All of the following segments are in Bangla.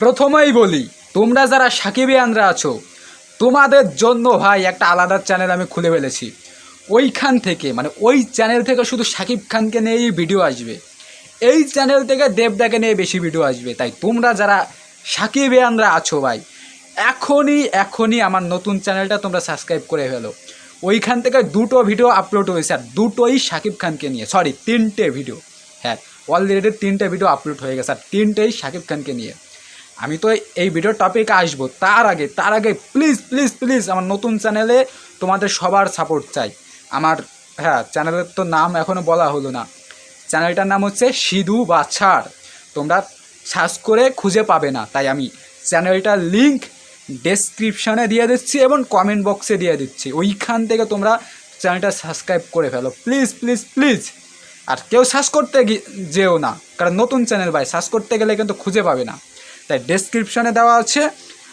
প্রথমেই বলি, তোমরা যারা সাকিবিয়ানরা আছো, তোমাদের জন্য ভাই একটা আলাদা চ্যানেল আমি খুলে ফেলেছি। ওইখান থেকে মানে ওই চ্যানেল থেকে শুধু সাকিব খানকে নিয়েই ভিডিও আসবে। এই চ্যানেল থেকে দেবদাকে নিয়ে বেশি ভিডিও আসবে। তাই তোমরা যারা সাকিবিয়ানরা আছো ভাই, এখনই এখনই আমার নতুন চ্যানেলটা তোমরা সাবস্ক্রাইব করে ফেলো। ওইখান থেকে দুটো ভিডিও আপলোড হয়েছে, আর দুটোই সাকিব খানকে নিয়ে সরি তিনটে ভিডিও হ্যাঁ অলরেডি তিনটে ভিডিও আপলোড হয়ে গেছে, আর তিনটেই সাকিব খানকে নিয়ে। আমি তো এই ভিডিওর টপিকে আসব। তার আগে তার আগে প্লিজ প্লিজ প্লিজ আমার নতুন চ্যানেলে তোমাদের সবার সাপোর্ট চাই। আমার হ্যাঁ চ্যানেলের তো নাম এখনও বলা হলো না। চ্যানেলটার নাম হচ্ছে সিধু বাছাড় তোমরা সার্চ করে খুঁজে পাবে না। তাই আমি চ্যানেলটার লিঙ্ক ডেসক্রিপশনে দিয়ে দিচ্ছি এবং কমেন্ট বক্সে দিয়ে দিচ্ছি। ওইখান থেকে তোমরা চ্যানেলটা সাবস্ক্রাইব করে ফেলো। প্লিজ প্লিজ প্লিজ আর কেউ সার্চ করতে যেও না। কারণ নতুন চ্যানেল ভাই সার্চ করতে গেলে কিন্তু খুঁজে পাবে না। তাই ডেসক্রিপশনে দেওয়া আছে।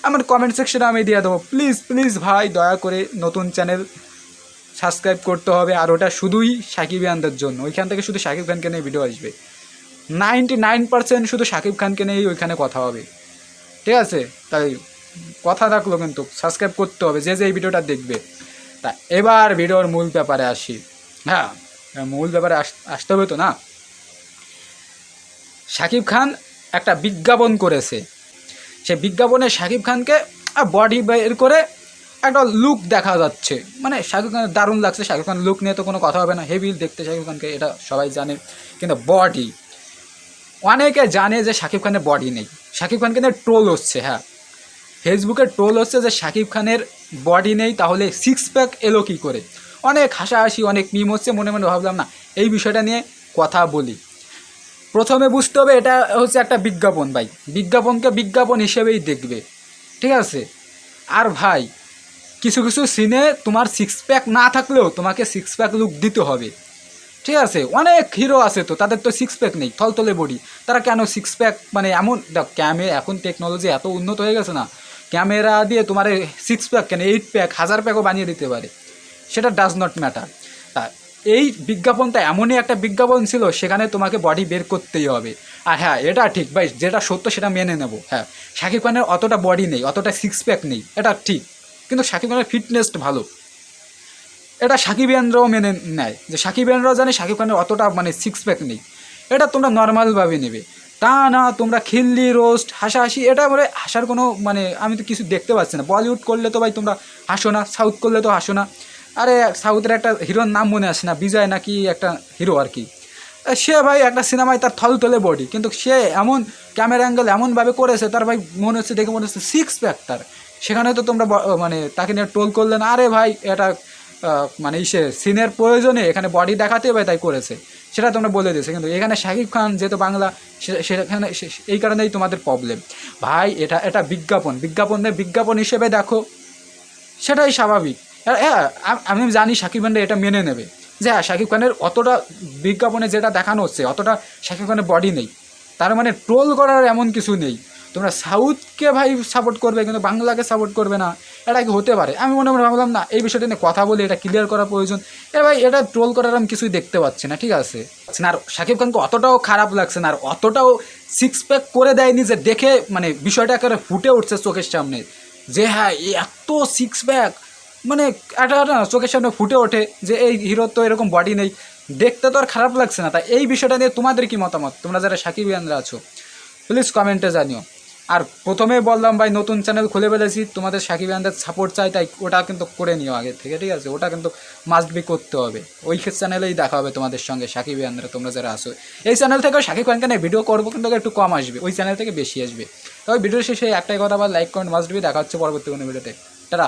আমার কমেন্ট সেকশনে আমি দিয়ে দেবো। প্লিজ প্লিজ ভাই, দয়া করে নতুন চ্যানেল সাবস্ক্রাইব করতে হবে। আর ওটা শুধুই সাকিবিয়ানদের জন্য। ওইখান থেকে শুধু সাকিব খানকে নিয়ে ভিডিও আসবে। নাইনটি নাইন পার্সেন্ট শুধু সাকিব খানকে নিয়েই ওইখানে কথা হবে। ঠিক আছে? তাই কথা রাখল কিন্তু সাবস্ক্রাইব করতে হবে। যে যে এই ভিডিওটা দেখবে। তা এবার ভিডিওর মূল ব্যাপারে আসি। হ্যাঁ মূল ব্যাপারে আস, আসতে হবে তো না? সাকিব খান একটা বিজ্ঞাপন করেছে। সে বিজ্ঞাপনে শাকিব খানকে বডি বের করে একটা লুক দেখা যাচ্ছে। মানে শাকিব খানের দারুণ লাগছে। শাকিব খান লুক নিয়ে তো কোনো কথা হবে না। হেভি দেখতে শাকিব খানকে, এটা সবাই জানে। কিন্তু বডি অনেকে জানে যে শাকিব খানের বডি নেই। শাকিব খানকে নিয়ে ট্রোল হচ্ছে হ্যাঁ। ফেসবুকে ট্রোল হচ্ছে যে শাকিব খানের বডি নেই, তাহলে সিক্স প্যাক এলো কী করে? অনেক হাসাহাসি, অনেক মিম হচ্ছে। মনে মনে ভাবলাম, না, এই বিষয়টা নিয়ে কথা বলি। প্রথমে বুঝতে হবে এটা হচ্ছে একটা বিজ্ঞাপন ভাই। বিজ্ঞাপনকে বিজ্ঞাপন হিসেবেই দেখবে। ঠিক আছে? আর ভাই, কিছু কিছু সিনে তোমার সিক্স প্যাক না থাকলেও তোমাকে সিক্স প্যাক লুক দিতে হবে। ঠিক আছে? অনেক হিরো আছে তো, তাদের তো সিক্স প্যাক নেই, থলথলে বডি তারা কেন সিক্স প্যাক মানে এমন, দেখ ক্যামেরা এখন টেকনোলজি এত উন্নত হয়ে গেছে না। ক্যামেরা দিয়ে তোমার সিক্স প্যাক কেন এইট প্যাক হাজার প্যাকও বানিয়ে দিতে পারে। সেটা ডাজ নট ম্যাটার এই বিজ্ঞাপনটা এমনই একটা বিজ্ঞাপন ছিল, সেখানে তোমাকে বডি বের করতেই হবে। আর হ্যাঁ এটা ঠিক, ভাই, যেটা সত্য সেটা মেনে নেব। হ্যাঁ শাকিব খানের অতটা বডি নেই, অতটা সিক্স প্যাক নেই, এটা ঠিক। কিন্তু শাকিব খানের ফিটনেস ভালো। এটা শাকিব সাকিবিয়ানরাও মেনে নেয়, যে সাকিবিয়ানরাও জানে শাকিব খানের অতটা মানে সিক্স প্যাক নেই। এটা তোমরা নর্মালভাবে নেবে। তা না, তোমরা খিল্লি রোস্ট হাসাহাসি, এটা বলে হাসার কোনো মানে আমি তো কিছু দেখতে পাচ্ছি না। বলিউড করলে তো ভাই তোমরা হাসো না সাউথ করলে তো হাসো না। আরে সাউথের একটা হিরোর নাম মনে আসে না, বিজয় নাকি একটা হিরো আর কি। সে ভাই একটা সিনেমায় তার থল তোলে বডি কিন্তু সে এমন ক্যামেরা অ্যাঙ্গেল এমনভাবে করেছে, তার ভাই মনে হচ্ছে, দেখে মনে হচ্ছে সিক্স প্যাক তার। সেখানে তো তোমরা মানে তাকে নিয়ে টোল করলে না, আরে ভাই এটা মানে ইসে সিনের প্রয়োজনে এখানে বডি দেখাতে হবে, তাই করেছে। সেটা তোমরা বলে দিয়েছে, কিন্তু এখানে শাকিব খান যেহেতু বাংলা, সে- সেখানে, সে- এই কারণেই তোমাদের প্রবলেম ভাই, এটা এটা বিজ্ঞাপন বিজ্ঞাপনের বিজ্ঞাপন হিসেবে দেখো, সেটাই স্বাভাবিক। হ্যাঁ আম- জানি শাকিব খানরা এটা মেনে নেবে। যে হ্যাঁ শাকিব খানের অতটা বিজ্ঞাপনে যেটা দেখানো হচ্ছে, অতটা শাকিব খানের বডি নেই। তার মানে ট্রোল করার এমন কিছু নেই। তোমরা সাউথকে ভাই সাপোর্ট করবে, কিন্তু বাংলাকে সাপোর্ট করবে না। এটা কি হতে পারে? আমি মনে মনে ভাবলাম, না, এই বিষয়টা নিয়ে কথা বলে এটা ক্লিয়ার করা প্রয়োজন। এ ভাই, এটা ট্রোল করার আমি কিছুই দেখতে পাচ্ছি না, ঠিক আছে? আর শাকিব খানকে অতটাও খারাপ লাগছে না, আর অতটাও সিক্স প্যাক করে দেয়নি যে দেখে মানে বিষয়টা একেবারে ফুটে উঠছে চোখের সামনে। যে হ্যাঁ এত সিক্স প্যাক মানে একটা না, চোখের সামনে ফুটে ওঠে যে এই হিরোর তো এরকম বডি নেই। দেখতে তো আর খারাপ লাগছে না। তাই এই বিষয়টা নিয়ে তোমাদের কি মতামত? তোমরা যারা সাকিবিয়ানরা আছো প্লিজ কমেন্টে জানিও। আর প্রথমে বললাম ভাই, নতুন চ্যানেল খুলে ফেলেছি, তোমাদের সাকিবিয়ানদের সাপোর্ট চাই, তাই ওটা কিন্তু করে নিও আগে থেকে, ঠিক আছে? ওটা কিন্তু মাস্ট বি করতে হবে। ওই চ্যানেলেই দেখা হবে তোমাদের সঙ্গে সাকিবিয়ানরা তোমরা যারা আসো এই চ্যানেল থেকেও সাকিব খানকে ভিডিও করব, কিন্তু একটু কম আসবে। ওই চ্যানেল থেকে বেশি আসবে। তবে ভিডিও শেষে একটাই কথা বা লাইক কমেন্ট মাস্ট বি দেখা হচ্ছে পরবর্তী কোনো ভিডিওতে টাটা।